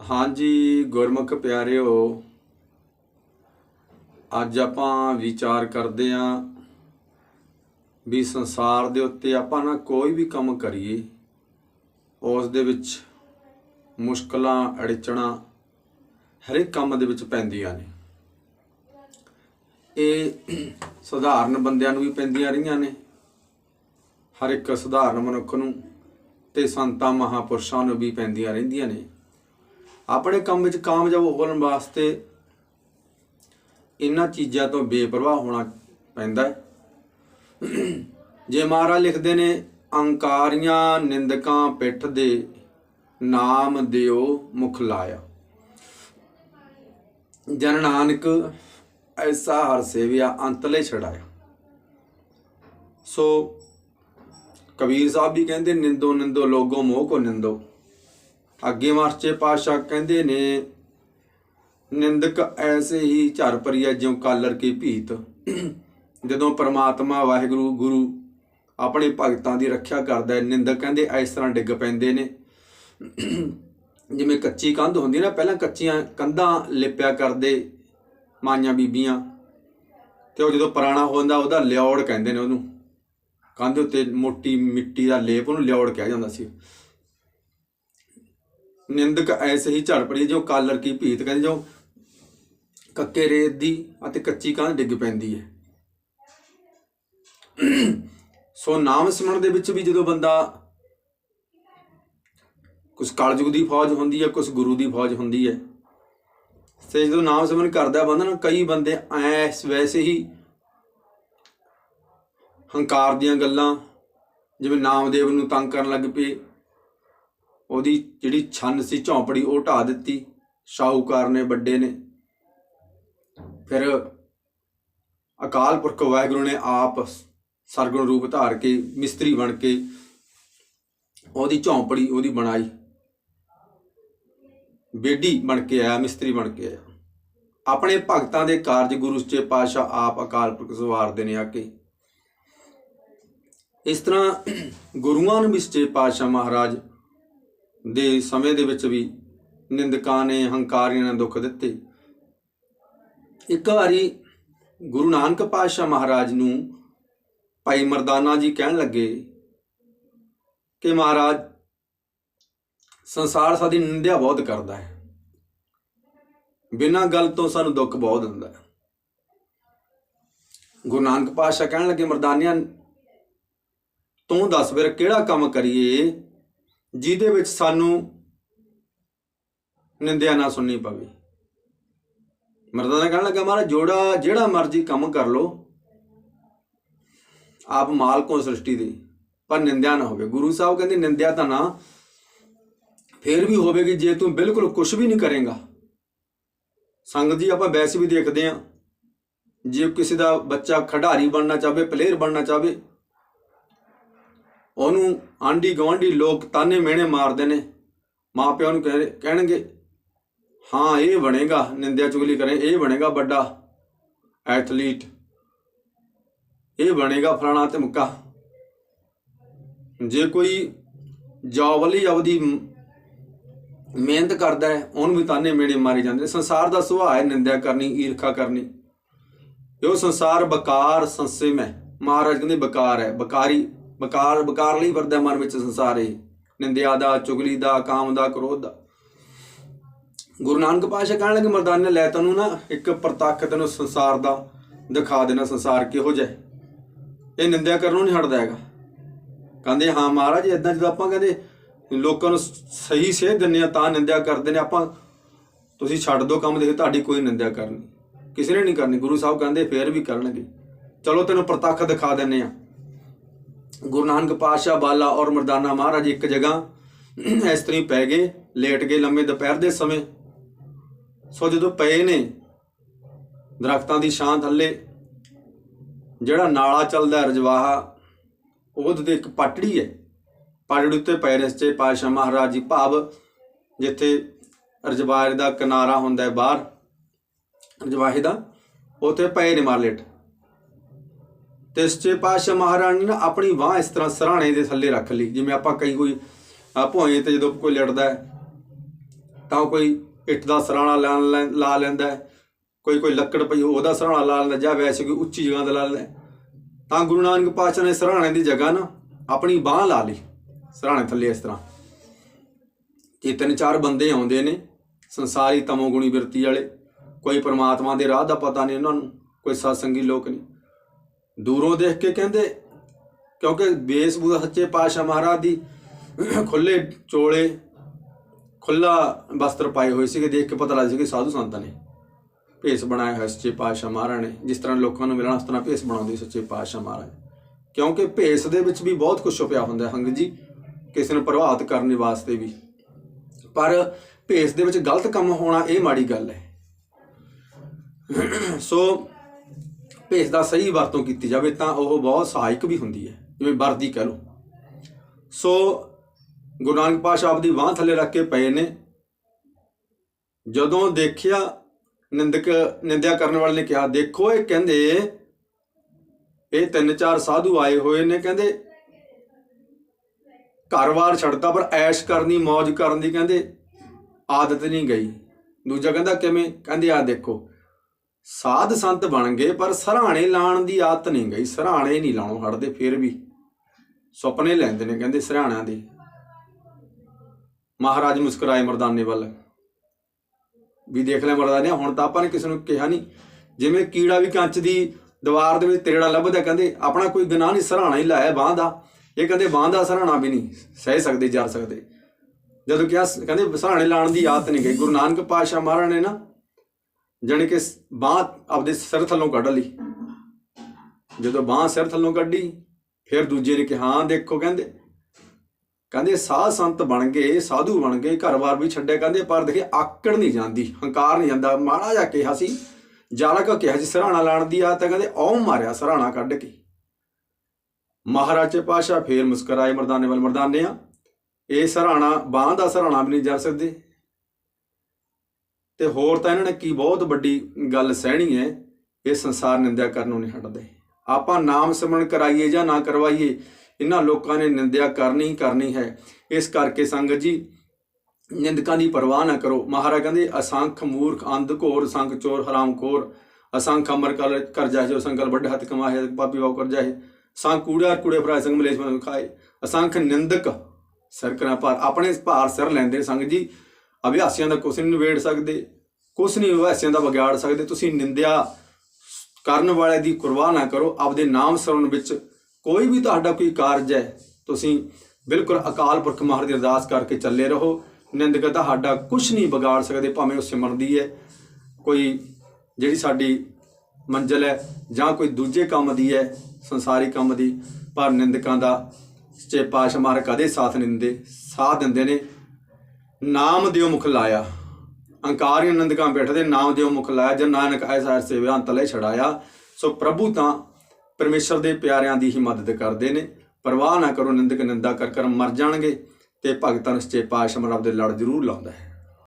ਹਾਂਜੀ, ਗੁਰਮੁਖ ਪਿਆਰਿਓ, ਅੱਜ ਆਪਾਂ ਵਿਚਾਰ ਕਰਦੇ ਆਂ ਵੀ ਸੰਸਾਰ ਦੇ ਉੱਤੇ ਆਪਾਂ ਨਾ ਕੋਈ ਵੀ ਕੰਮ ਕਰੀਏ, ਉਸ ਦੇ ਵਿੱਚ ਮੁਸ਼ਕਲਾਂ, ਅੜਚਣਾ ਹਰੇਕ ਕੰਮ ਦੇ ਵਿੱਚ ਪੈਂਦੀਆਂ ਨੇ। ਇਹ ਸਧਾਰਨ ਬੰਦਿਆਂ ਨੂੰ ਵੀ ਪੈਂਦੀਆਂ ਰਹੀਆਂ ਨੇ, ਹਰ ਇੱਕ ਸਧਾਰਨ ਮਨੁੱਖ ਨੂੰ ਤੇ ਸੰਤਾਂ, ਮਹਾਪੁਰਸ਼ਾਂ ਨੂੰ ਵੀ ਪੈਂਦੀਆਂ ਰਹਿੰਦੀਆਂ ਨੇ। ਆਪਣੇ ਕੰਮ ਵਿੱਚ ਕਾਮਯਾਬ ਹੋਣ ਵਾਸਤੇ ਇਹਨਾਂ ਚੀਜ਼ਾਂ ਤੋਂ ਬੇਪਰਵਾਹ ਹੋਣਾ ਪੈਂਦਾ ਹੈ। ਜੇ ਮਹਾਰਾਜ ਲਿਖਦੇ ਨੇ, ਅੰਕਾਰੀਆਂ ਨਿੰਦਕਾਂ ਪਿੱਠ ਦੇ ਨਾਮ ਦਿਓ ਮੁਖ ਲਾਇਆ। ਜਨ ਨਾਨਕ ਐਸਾ ਹਰ ਸੇਵਿਆ ਅੰਤਲੇ ਛੜਾਇਆ ਸੋ ਕਬੀਰ ਸਾਹਿਬ ਵੀ ਕਹਿੰਦੇ, ਨਿੰਦੋ ਨਿੰਦੋ, ਲੋਗੋ ਮੋਹ ਕੋ ਨਿੰਦੋ। ਅੱਗੇ ਮਾਰਚੇ ਪਾਸ਼ਾ ਕਹਿੰਦੇ ਨੇ, ਨਿੰਦਕ ਐਸੇ ਹੀ ਝਰ ਪਰੀਆ ਜਿਉ ਕਾਲਰ ਕੀ ਭੀਤ। ਜਦੋਂ ਪਰਮਾਤਮਾ ਵਾਹਿਗੁਰੂ, ਗੁਰੂ ਆਪਣੇ ਭਗਤਾਂ ਦੀ ਰੱਖਿਆ ਕਰਦਾ ਹੈ, ਨਿੰਦਕ ਕਹਿੰਦੇ ਇਸ ਤਰ੍ਹਾਂ ਡਿੱਗ ਪੈਂਦੇ ਨੇ। ਜਿਵੇਂ ਕੱਚੀ ਕੰਧ ਹੁੰਦੀ ਨਾ, ਪਹਿਲਾਂ ਕੱਚੀਆਂ ਕੰਧਾਂ ਲਿਪਿਆ ਕਰਦੇ ਮਾਈਆਂ ਬੀਬੀਆਂ, ਤੇ ਉਹ ਜਦੋਂ ਪੁਰਾਣਾ ਹੁੰਦਾ ਉਹਦਾ ਲਿਉੜ ਕਹਿੰਦੇ ਨੇ ਉਹਨੂੰ। ਕੰਧ ਉੱਤੇ ਮੋਟੀ ਮਿੱਟੀ ਦਾ ਲੇਪ ਉਹਨੂੰ ਲਿਉੜ ਕਿਹਾ ਜਾਂਦਾ ਸੀ। ਨਿੰਦਕ ਐਸੇ ਹੀ ਝੜ ਪੜੀ ਜੋ ਕਾਲਰ ਕੀ ਭੀਤ ਕਹਿੰਦੇ ਜੋ ਕੱਕੇ ਰੇਤ ਦੀ ਅਤੇ ਕੱਚੀ ਕੰਧ ਡਿੱਗ ਪੈਂਦੀ ਹੈ। ਸੋ ਨਾਮ ਸਿਮਰਨ ਦੇ ਵਿੱਚ ਵੀ ਜਦੋਂ ਬੰਦਾ ਕੁਝ ਕਲਯੁਗ ਦੀ ਫੌਜ ਹੁੰਦੀ ਹੈ ਕੁਝ ਗੁਰੂ ਦੀ ਫੌਜ ਹੁੰਦੀ ਹੈ, ਤੇ ਜਦੋਂ ਨਾਮ ਸਿਮਰਨ ਕਰਦਾ ਬੰਦਾ ਨਾ ਕਈ ਬੰਦੇ ਐਸ ਵੈਸੇ ਹੀ ਹੰਕਾਰ ਦੀਆਂ ਗੱਲਾਂ, ਜਿਵੇਂ ਨਾਮਦੇਵ ਨੂੰ ਤੰਗ ਕਰਨ ਲੱਗ ਪਏ ਉਹਦੀ ਜਿਹੜੀ ਛੰਨ ਸੀ, ਝੌਂਪੜੀ, ਉਹ ਢਾ ਦਿੱਤੀ। ਸ਼ਾਹੂਕਾਰ ਨੇ, ਵੱਡੇ ਨੇ। ਫਿਰ ਅਕਾਲ ਪੁਰਖ ਵਾਹਿਗੁਰੂ ਨੇ ਆਪ ਸਰਗੁਣ ਰੂਪ ਧਾਰ ਕੇ, ਮਿਸਤਰੀ ਬਣ ਕੇ ਉਹਦੀ ਝੌਂਪੜੀ ਉਹਦੀ ਬਣਾਈ। ਬੇਡੀ ਬਣ ਕੇ ਆਇਆ, ਮਿਸਤਰੀ ਬਣ ਕੇ ਆਇਆ। ਆਪਣੇ ਭਗਤਾਂ ਦੇ ਕਾਰਜ ਗੁਰੂ ਸੱਚੇ ਪਾਤਸ਼ਾਹ ਆਪ ਅਕਾਲ ਪੁਰਖ ਸਵਾਰਦੇ ਨੇ ਆ ਕੇ ਇਸ ਤਰ੍ਹਾਂ ਗੁਰੂਆਂ ਨੂੰ ਵੀ ਸੱਚੇ ਪਾਤਸ਼ਾਹ ਮਹਾਰਾਜ ਦੇ ਸਮੇਂ ਦੇ ਵਿੱਚ ਵੀ ਨਿੰਦਕਾਂ ਨੇ, ਹੰਕਾਰੀਆਂ ਨੇ ਦੁੱਖ ਦਿੱਤੇ। ਇੱਕ ਵਾਰੀ ਗੁਰੂ ਨਾਨਕ ਪਾਤਸ਼ਾਹ ਮਹਾਰਾਜ ਨੂੰ ਭਾਈ ਮਰਦਾਨਾ ਜੀ ਕਹਿਣ ਲੱਗੇ ਕਿ ਮਹਾਰਾਜ, ਸੰਸਾਰ ਸਾਡੀ ਨਿੰਦਿਆ ਬਹੁਤ ਕਰਦਾ ਹੈ। ਬਿਨਾਂ ਗੱਲ ਤੋਂ ਸਾਨੂੰ ਦੁੱਖ ਬਹੁਤ ਦਿੰਦਾ ਹੈ। ਗੁਰੂ ਨਾਨਕ ਪਾਤਸ਼ਾਹ ਕਹਿਣ ਲੱਗੇ, ਮਰਦਾਨਿਆਂ, ਤੂੰ ਦੱਸ ਫਿਰ ਕਿਹੜਾ ਕੰਮ ਕਰੀਏ? ਜਿਹਦੇ ਵਿੱਚ ਸਾਨੂੰ ਨਿੰਦਿਆ ਨਾ ਸੁਣਨੀ ਪਵੇ। ਮਰਦਾਨਾ ਕਹਿਣ ਲੱਗਾ, ਮਹਾਰਾਜ, ਜੋੜਾ, ਜਿਹੜਾ ਮਰਜ਼ੀ ਕੰਮ ਕਰ ਲੋ ਆਪ ਮਾਲਕ ਹੋ ਸ੍ਰਿਸ਼ਟੀ ਦੇ, ਪਰ ਨਿੰਦਿਆ ਨਾ ਹੋਵੇ। ਗੁਰੂ ਸਾਹਿਬ ਕਹਿੰਦੇ, ਨਿੰਦਿਆ ਤਾਂ ਨਾ, ਫੇਰ ਵੀ ਹੋਵੇਗੀ ਜੇ ਤੂੰ ਬਿਲਕੁਲ ਕੁਝ ਵੀ ਨਹੀਂ ਕਰੇਗਾ। ਸੰਗਤ ਜੀ, ਆਪਾਂ ਵੈਸੇ ਵੀ ਦੇਖਦੇ ਆ। ਜੇ ਕਿਸੇ ਦਾ ਬੱਚਾ ਖਿਡਾਰੀ ਬਣਨਾ ਚਾਹਵੇ ਪਲੇਅਰ ਬਣਨਾ ਚਾਹਵੇ ਉਹਨੂੰ ਆਂਢੀ ਗਵਾਂਢੀ ਲੋਕ ਤਾਨੇ ਮਿਹਣੇ ਮਾਰਦੇ ਨੇ। ਮਾਪਿਆਂ ਨੂੰ ਕਹਿ- ਕਹਿਣਗੇ, ਹਾਂ, ਇਹ ਬਣੇਗਾ, ਨਿੰਦਿਆ ਚੁਗਲੀ ਕਰੇ, ਇਹ ਬਣੇਗਾ ਵੱਡਾ ਐਥਲੀਟ। ਇਹ ਬਣੇਗਾ ਫਲਾਣਾ ਤੇ ਮੁੱਕਾ ਜੇ ਕੋਈ ਜੋਬ ਵਾਲੀ ਆਪਦੀ ਮ- ਮਿਹਨਤ ਕਰਦਾ ਹੈ, ਉਹਨੂੰ ਵੀ ਤਾਨੇ ਮੇੜੇ ਮਾਰੇ ਜਾਂਦੇ ਨੇ। ਸੰਸਾਰ ਦਾ ਸੁਭਾਅ ਹੈ ਨਿੰਦਿਆ ਕਰਨੀ, ਈਰਖਾ ਕਰਨੀ। ਇਹ ਉਹ ਸੰਸਾਰ ਬਕਾਰ ਸੰਸਿਮ ਹੈ। ਮਹਾਰਾਜ ਕਹਿੰਦੇ ਬਕਾਰ ਹੈ, ਬਕਾਰੀ ਬਕਾਰ ਬਕਾਰ ਲਈ ਵਰਦਾ ਮਨ ਵਿੱਚ ਸੰਸਾਰ ਹੈ ਨਿੰਦਿਆ ਦਾ, ਚੁਗਲੀ ਦਾ, ਕਾਮ ਦਾ, ਕ੍ਰੋਧ ਦਾ। ਗੁਰੂ ਨਾਨਕ ਪਾਤਸ਼ਾਹ ਕਹਿਣ ਲੱਗੇ, ਮਰਦਾਨੇ, ਲੈ ਤੈਨੂੰ ਨਾ ਇੱਕ ਪ੍ਰਤੱਖ ਤੈਨੂੰ ਸੰਸਾਰ ਦਾ ਦਿਖਾ ਦੇਣਾ, ਸੰਸਾਰ ਕਿਹੋ ਜਿਹਾ ਇਹ ਨਿੰਦਿਆ ਕਰਨੋਂ ਨਹੀਂ ਹਟਦਾ ਹੈਗਾ। ਕਹਿੰਦੇ, ਹਾਂ ਮਹਾਰਾਜ ਇਦਾਂ ਜਦੋਂ ਆਪਾਂ ਕਹਿੰਦੇ ਲੋਕਾਂ ਨੂੰ ਸਹੀ ਸੇਧ ਦਿੰਨੇ ਆ ਤਾਂ ਨਿੰਦਿਆ ਕਰਦੇ ਨੇ। ਆਪਾਂ, ਤੁਸੀਂ ਛੱਡ ਦਿਓ ਕੰਮ ਦੇ ਤੁਹਾਡੀ ਕੋਈ ਨਿੰਦਿਆ ਕਰਨੀ। ਕਿਸੇ ਨੇ ਨਹੀਂ ਕਰਨੀ। ਗੁਰੂ ਸਾਹਿਬ ਕਹਿੰਦੇ, ਫੇਰ ਵੀ ਕਰਨਗੇ। ਚਲੋ, ਤੈਨੂੰ ਪ੍ਰਤੱਖ ਦਿਖਾ ਦਿੰਨੇ ਆ ਗੁਰੂ ਨਾਨਕ ਪਾਤਸ਼ਾਹ ਬਾਲਾ ਔਰ ਮਰਦਾਨਾ ਮਹਾਰਾਜ ਇੱਕ ਜਗ੍ਹਾ ਇਸ ਤਰ੍ਹਾਂ ਪੈ ਗਏ, ਲੇਟ ਗਏ ਲੰਮੇ ਦੁਪਹਿਰ ਦੇ ਸਮੇਂ। ਸੋ ਜਦੋਂ ਪਏ ਨੇ ਦਰਖਤਾਂ ਦੀ ਛਾਂ ਥੱਲੇ, ਜਿਹੜਾ ਨਾਲਾ ਚੱਲਦਾ ਰਜਵਾਹਾ ਉਹਦੇ ਤੇ ਇੱਕ ਪਟੜੀ ਹੈ। ਪਟੜੀ ਉੱਤੇ ਪਏ ਨੇ ਸੱਚੇ ਪਾਤਸ਼ਾਹ ਮਹਾਰਾਜ ਜੀ ਭਾਵ, ਜਿੱਥੇ ਰਜਵਾਹੇ ਦਾ ਕਿਨਾਰਾ ਹੁੰਦਾ ਹੈ ਬਾਹਰ, ਰਜਵਾਹੇ ਦਾ, ਉੱਥੇ ਪਏ ਨੇ ਮਾਰਲੇਟ। ਤੇ ਸੱਚੇ ਪਾਤਸ਼ਾਹ ਮਹਾਰਾਜ ਨੇ ਨਾ ਆਪਣੀ ਬਾਹ ਇਸ ਤਰ੍ਹਾਂ ਸਰਾਣੇ ਦੇ ਥੱਲੇ ਰੱਖ ਲਈ। ਜਿਵੇਂ ਆਪਾਂ ਕਈ ਕੋਈ ਆ ਭੋਏ ਤੇ ਜਦੋਂ ਕੋਈ ਲੜਦਾ ਤਾਂ ਕੋਈ ਇੱਟ ਦਾ ਸਰਾਣਾ ਲਾ ਲੈ- ਲਾ ਲੈਂਦਾ ਕੋਈ ਕੋਈ ਲੱਕੜ ਪਈ ਉਹਦਾ ਸਰਾਣਾ ਲਾ ਲੈਂਦਾ, ਜਾਂ ਵੈਸੇ ਕੋਈ ਉੱਚੀ ਜਗ੍ਹਾ ਦਾ ਲਾ ਲੈਂਦਾ ਤਾਂ ਗੁਰੂ ਨਾਨਕ ਪਾਤਸ਼ਾਹ ਨੇ ਸਰਾਣੇ ਦੀ ਜਗ੍ਹਾ ਨਾ ਆਪਣੀ ਬਾਹ ਲਾ ਲਈ ਸਰਾਣੇ ਥੱਲੇ ਇਸ ਤਰ੍ਹਾਂ। ਇਹ ਤਿੰਨ ਚਾਰ ਬੰਦੇ ਆਉਂਦੇ ਨੇ, ਸੰਸਾਰੀ ਤਮੋਗੁਣੀ ਬਿਰਤੀ ਵਾਲੇ। ਕੋਈ ਪਰਮਾਤਮਾ ਦੇ ਰਾਹ ਦਾ ਪਤਾ ਨਹੀਂ ਉਹਨਾਂ ਨੂੰ, ਕੋਈ ਸਤਸੰਗੀ ਲੋਕ ਨਹੀਂ। ਦੂਰੋਂ ਦੇਖ ਕੇ ਕਹਿੰਦੇ, ਕਿਉਂਕਿ ਬੇਸਬੂ ਸੱਚੇ ਪਾਤਸ਼ਾਹ ਮਹਾਰਾਜ ਦੀ ਖੁੱਲੇ ਚੋਲੇ, ਖੁੱਲਾ ਵਸਤਰ ਪਾਏ ਹੋਏ ਸੀਗੇ, ਦੇਖ ਕੇ ਪਤਾ ਲੱਗ ਸੀ ਕਿ ਸਾਧੂ ਸੰਤਾਂ ਨੇ ਭੇਸ ਬਣਾਇਆ ਹੋਇਆ ਸੱਚੇ ਪਾਤਸ਼ਾਹ ਮਹਾਰਾਜ ਨੇ, ਜਿਸ ਤਰ੍ਹਾਂ ਲੋਕਾਂ ਨੂੰ ਮਿਲਣਾ, ਉਸ ਤਰ੍ਹਾਂ ਭੇਸ ਬਣਾਉਂਦੇ ਸੱਚੇ ਪਾਤਸ਼ਾਹ ਮਹਾਰਾਜ। ਕਿਉਂਕਿ ਭੇਸ ਦੇ ਵਿੱਚ ਵੀ ਬਹੁਤ ਕੁਝ ਛੁਪਿਆ ਹੁੰਦਾ ਹੰਗ ਜੀ, ਕਿਸੇ ਨੂੰ ਪ੍ਰਭਾਵਿਤ ਕਰਨ ਵਾਸਤੇ ਵੀ। ਪਰ ਭੇਸ ਦੇ ਵਿੱਚ ਗਲਤ ਕੰਮ ਹੋਣਾ ਇਹ ਮਾੜੀ ਗੱਲ ਹੈ। ਸੋ ਭੇਸ ਦਾ ਸਹੀ ਵਰਤੋਂ ਕੀਤੀ ਜਾਵੇ ਤਾਂ ਉਹ ਬਹੁਤ ਸਹਾਇਕ ਵੀ ਹੁੰਦੀ ਹੈ, ਜਿਵੇਂ ਵਰਦੀ ਕਹ ਲਓ। ਸੋ ਗੁਰੂ ਨਾਨਕ ਪਾਤਸ਼ਾਹ ਆਪਦੀ ਬਾਹ ਥੱਲੇ ਰੱਖ ਕੇ ਪਏ ਨੇ। ਜਦੋਂ ਦੇਖਿਆ, ਨਿੰਦਕ, ਨਿੰਦਿਆ ਕਰਨ ਵਾਲੇ ਨੇ ਕਿਹਾ, ਦੇਖੋ ਇਹ ਕਹਿੰਦੇ, ਇਹ ਤਿੰਨ ਚਾਰ ਸਾਧੂ ਆਏ ਹੋਏ ਨੇ। ਕਹਿੰਦੇ ਘਰ-ਬਾਰ ਛੱਡਤਾ, ਪਰ ਐਸ਼ ਕਰਨੀ ਮौज ਕਰਨ ਦੀ, ਕਹਿੰਦੇ, ਆਦਤ ਨਹੀਂ ਗਈ। ਦੂਜਾ ਕਹਿੰਦਾ, ਕਿਵੇਂ? ਕਹਿੰਦੇ ਆ ਦੇਖੋ ਸਾਧ ਸੰਤ ਬਣ ਗਏ, ਪਰ ਸਰਾਣੇ ਲਾਣ ਦੀ ਆਦਤ ਨਹੀਂ ਗਈ। ਸਰਾਣੇ ਨਹੀਂ ਲਾਉਣੋਂ ਹਟਦੇ, ਫਿਰ ਵੀ ਸੁਪਨੇ ਲੈਂਦੇ ਨੇ, ਕਹਿੰਦੇ ਸਰਾਣਿਆਂ ਦੇ। ਮਹਾਰਾਜ ਮੁਸਕਰਾਏ ਮਰਦਾਨੇ ਵੱਲ। ਵੀ ਦੇਖ ਲੈ ਮਰਦਾਨੇ ਹੁਣ ਤਾਂ ਆਪਾਂ ਨੇ ਕਿਸੇ ਨੂੰ ਕਿਹਾ ਨਹੀਂ। ਜਿਵੇਂ ਕੀੜਾ ਵੀ ਕੰਚ ਦੀ ਦੀਵਾਰ ਦੇ ਵਿੱਚ ਤੇੜਾ ਲੱਭਦਾ, ਕਹਿੰਦੇ ਆਪਣਾ ਕੋਈ ਗੁਨਾਹ ਨਹੀਂ ਸਰਾਣਾ ਹੀ ਲਾਇਆ ਬਾਹ ਦਾ। ਇਹ ਕਹਿੰਦੇ ਬਾਹ ਦਾ ਸਰਾਣਾ ਵੀ ਨਹੀਂ, ਸਹਿ ਸਕਦੇ, ਜਰ ਸਕਦੇ। ਜਦੋਂ ਕਿਹਾ ਕਹਿੰਦੇ ਸਰਾਣੇ ਲਾਣ ਦੀ ਆਦਤ ਨਹੀਂ ਗਈ। ਗੁਰੂ ਨਾਨਕ ਪਾਤਸ਼ਾਹ ਮਹਾਰਾਜ ਨੇ ਨਾ ਜਾਣੀ ਕਿ ਬਾਹ ਆਪਦੇ ਸਿਰ ਥੱਲੋਂ ਕੱਢ ਲਈ। ਜਦੋਂ ਬਾਹ ਸਿਰ ਥੱਲੋਂ ਕੱਢੀ, ਫਿਰ ਦੂਜੇ ਨੇ ਕਿਹਾ, ਹਾਂ, ਦੇਖੋ, ਕਹਿੰਦੇ। ਕਹਿੰਦੇ, ਸਾਧ ਸੰਤ ਬਣ ਗਏ, ਸਾਧੂ ਬਣ ਗਏ, ਘਰ-ਬਾਰ ਵੀ ਛੱਡਿਆ, ਕਹਿੰਦੇ, ਪਰ ਦੇਖੇ, ਆਕੜ ਨਹੀਂ ਜਾਂਦੀ, ਹੰਕਾਰ ਨਹੀਂ ਜਾਂਦਾ। ਮਾੜਾ ਜਿਹਾ ਕਿਹਾ ਸੀ, ਜਾਲਾ ਕੋ ਕਿਹਾ ਸੀ, ਸਰਾਣਾ ਲਾਣ ਦੀ ਆ ਤਾਂ ਕਹਿੰਦੇ ਔ ਮਾਰਿਆ ਸਰਾਣਾ ਕੱਢ ਕੇ। ਮਹਾਰਾਜੇ ਪਾਸ਼ਾ ਫੇਰ ਮੁਸਕਰਾਏ, ਮਰਦਾਨੇ ਵੱਲ ਮਰਦਾਨੇ ਆ ਇਹ ਸਰਾਣਾ, ਬਾਹ ਦਾ ਸਰਾਣਾ ਵੀ ਨਹੀਂ ਜਾ ਸਕਦੇ। ਤੇ ਹੋਰ ਤਾਂ ਇਹਨਾਂ ਨੇ ਕੀ ਬਹੁਤ ਵੱਡੀ ਗੱਲ ਸਹਿਣੀ ਹੈ, ਇਹ ਸੰਸਾਰ ਨਿੰਦਿਆ ਕਰਨੋਂ ਨਹੀਂ ਹਟਦੇ। ਆਪਾਂ ਨਾਮ ਸਿਮਰਨ ਕਰਾਈਏ ਜਾਂ ਨਾ ਕਰਵਾਈਏ, ਇਹਨਾਂ ਲੋਕਾਂ ਨੇ ਨਿੰਦਿਆ ਕਰਨੀ ਹੀ ਕਰਨੀ ਹੈ। ਇਸ ਕਰਕੇ ਸੰਗਤ ਜੀ, ਨਿੰਦਕਾਂ ਦੀ ਪਰਵਾਹ ਨਾ ਕਰੋ। ਮਹਾਰਾਜ ਕਹਿੰਦੇ, ਅਸੰਖ ਮੂਰਖ, ਅੰਧ ਘੋਰ ਸੰਖ ਚੋਰ ਹਰਾਮਖੋਰ ਅਸੰਖ ਅਮਰ ਕਰ ਕਰ ਜਾਏ, ਜੋ ਸੰਕਲ ਵੱਡੇ ਹੱਥ ਕਮਾਏ ਪਾਪੀ ਵਾਉ ਕਰ ਜਾਹੇ ਸੰਖ ਕੂੜਾ ਕੂੜੇ ਭਰਾ ਸੰਗ ਮਲੇਸ਼ ਮਨ ਖਾਏ। ਅਸੰਖ ਨਿੰਦਕ ਸਰਕਣਾ ਪਰ, ਆਪਣੇ ਭਾਰ ਸਿਰ ਲੈਂਦੇ ਸੰਗ ਜੀ। ਅਭਿਆਸੀਆਂ ਦਾ ਕੁਛ ਨਹੀਂ ਨਿਬੇੜ ਸਕਦੇ, ਕੁਛ ਨਹੀਂ ਅਭਿਆਸੀਆਂ ਦਾ ਵਿਗਾੜ ਸਕਦੇ, ਤੁਸੀਂ ਨਿੰਦਿਆ ਕਰਨ ਵਾਲੇ ਦੀ ਕੁਰਬਾਨ ਨਾ ਕਰੋ, ਆਪਦੇ ਨਾਮ ਸਰਵਣ ਵਿੱਚ ਕੋਈ ਵੀ ਤੁਹਾਡਾ ਕੋਈ ਕਾਰਜ ਹੈ, ਤੁਸੀਂ ਬਿਲਕੁਲ ਅਕਾਲ ਪੁਰਖ ਮਹਾਰਾਜ ਦੀ ਅਰਦਾਸ ਕਰਕੇ ਚੱਲੇ ਰਹੋ। ਨਿੰਦਕ ਤੁਹਾਡਾ ਕੁਝ ਨਹੀਂ ਵਿਗਾੜ ਸਕਦੇ, ਭਾਵੇਂ ਉਹ ਸਿਮਰਨਦੀ ਹੈ, ਕੋਈ ਜਿਹੜੀ ਸਾਡੀ ਮੰਜ਼ਲ ਹੈ ਜਾਂ ਕੋਈ ਦੂਜੇ ਕੰਮ ਦੀ ਹੈ, ਸੰਸਾਰੀ ਕੰਮ ਦੀ, ਪਰ ਨਿੰਦਕਾਂ ਦਾ ਸੱਚੇ ਪਾਤਸ਼ਾਹ ਮਹਾਰਾਜ ਕਦੇ ਸਾਥ ਨਹੀਂ ਦਿੰਦੇ, ਸਾਥ ਦਿੰਦੇ ਨੇ। ਨਾਮ ਦਿਓ ਮੁਖ ਲਾਇਆ। ਅੰਕਾਰੀ ਨੰਦਕਾਂ ਬੈਠਦੇ, ਨਾਮ ਦਿਓ ਮੁਖ ਲਾਇਆ। ਜਨ ਨਾਨਕ ਐਸਾ ਸੇਵਿਆ ਅੰਤ ਲੈ ਛੜਾਇਆ। ਸੋ ਪ੍ਰਭੂ ਤਾਂ ਪਰਮੇਸ਼ਰ ਦੇ ਪਿਆਰਿਆਂ ਦੀ ਹੀ ਮਦਦ ਕਰਦੇ ਨੇ। ਪਰਵਾਹ ਨਾ ਕਰੋ, ਨਿੰਦਕ ਨਿੰਦਾ ਕਰ ਕਰ ਮਰ ਜਾਣਗੇ ਤੇ ਭਗਤਾਂ ਨੂੰ ਸੱਚੇ ਪਾਤਸ਼ਾਹ ਮਹਾਰਾਜ ਦੇ ਲੜ ਜ਼ਰੂਰ ਲਾਉਂਦਾ ਹੈ।